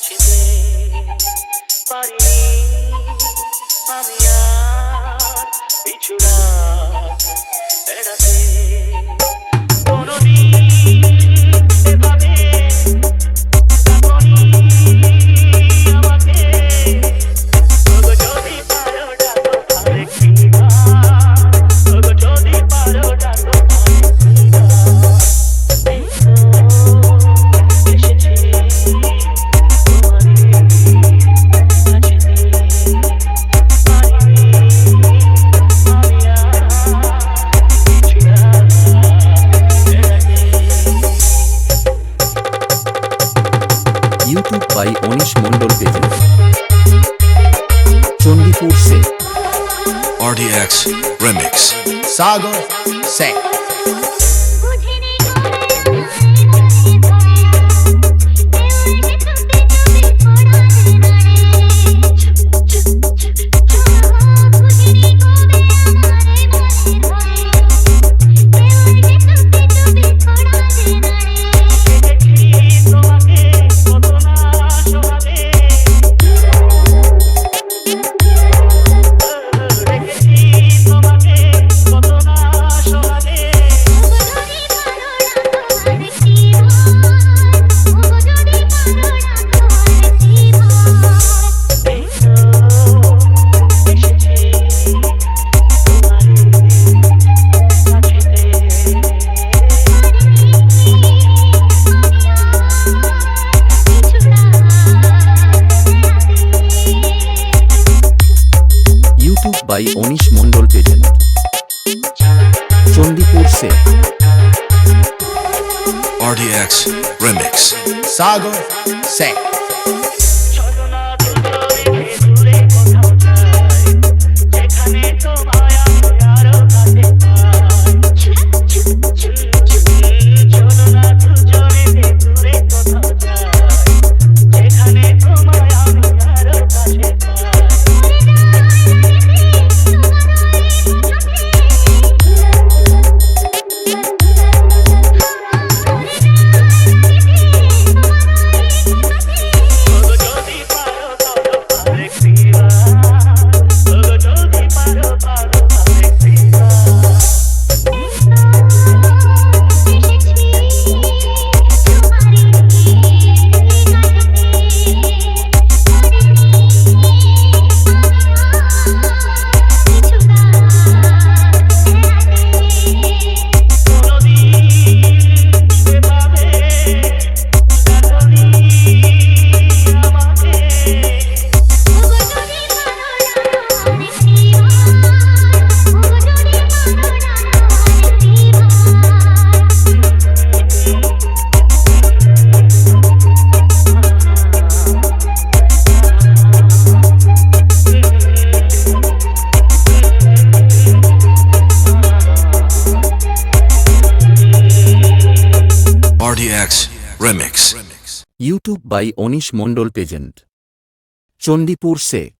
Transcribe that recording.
te ver para mim, a Akash Mondal RDX Remix Sago Sex by Anish Mondal পেজেন্ট চণ্ডীপুর সে RDX Remix Sago Set RDX Remix. YouTube by Onish Mondol Pageant. Chondipur Se.